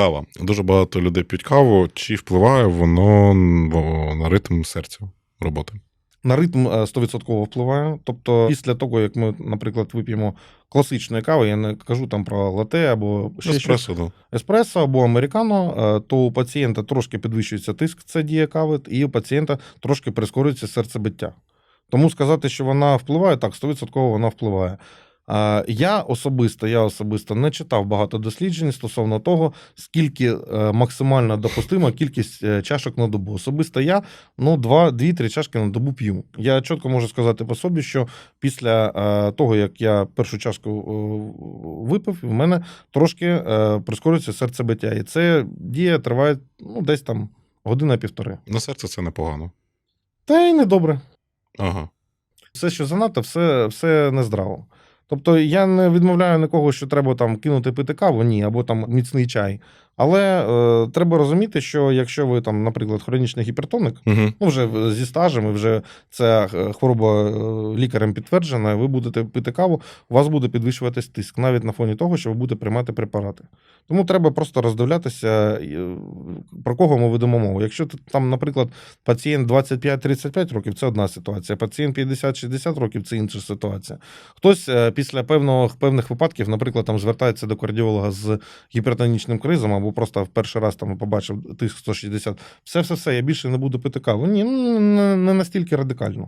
Кава. Дуже багато людей п'ють каву. Чи впливає воно на ритм серця роботи? На ритм е, 100% впливає. Тобто, після того, як ми, наприклад, вип'ємо класичної кави, я не кажу там про лате або ще щось, Еспресо, да. еспресо або американо, е, то у пацієнта трошки підвищується тиск, це дія кави, і у пацієнта трошки прискорюється серцебиття. Тому сказати, що вона впливає, так, 100% вона впливає. Я особисто, я особисто не читав багато досліджень стосовно того, скільки е, максимально допустима кількість е, чашок на добу. Особисто я ну, 2-3 чашки на добу п'ю. Я чітко можу сказати по собі, що після е, того, як я першу чашку випив, в мене трошки прискорюється серцебиття. І це дія триває ну, десь там година-півтори. На серце це непогано. Та й недобре. Ага. Все, що занадто, все, все нездраво. Тобто я не відмовляю нікого, що треба там кинути пити каву, ні, або там міцний чай. Але е, треба розуміти, що якщо ви там, наприклад, хронічний гіпертоник, Угу. ну вже зі стажем, і вже це е, хвороба е, лікарем підтверджена, ви будете пити каву, у вас буде підвищуватись тиск, навіть на фоні того, що ви будете приймати препарати. Тому треба просто роздивлятися, е, про кого ми ведемо мову. Якщо там, наприклад, пацієнт 25-35 років, це одна ситуація. Пацієнт 50-60 років це інша ситуація. Хтось після певного, певних випадків, наприклад, там звертається до кардіолога з гіпертонічним кризом, або просто в перший раз там побачив тиск 160. Все, все, все, я більше не буду пити каву. Ні, ну не настільки радикально.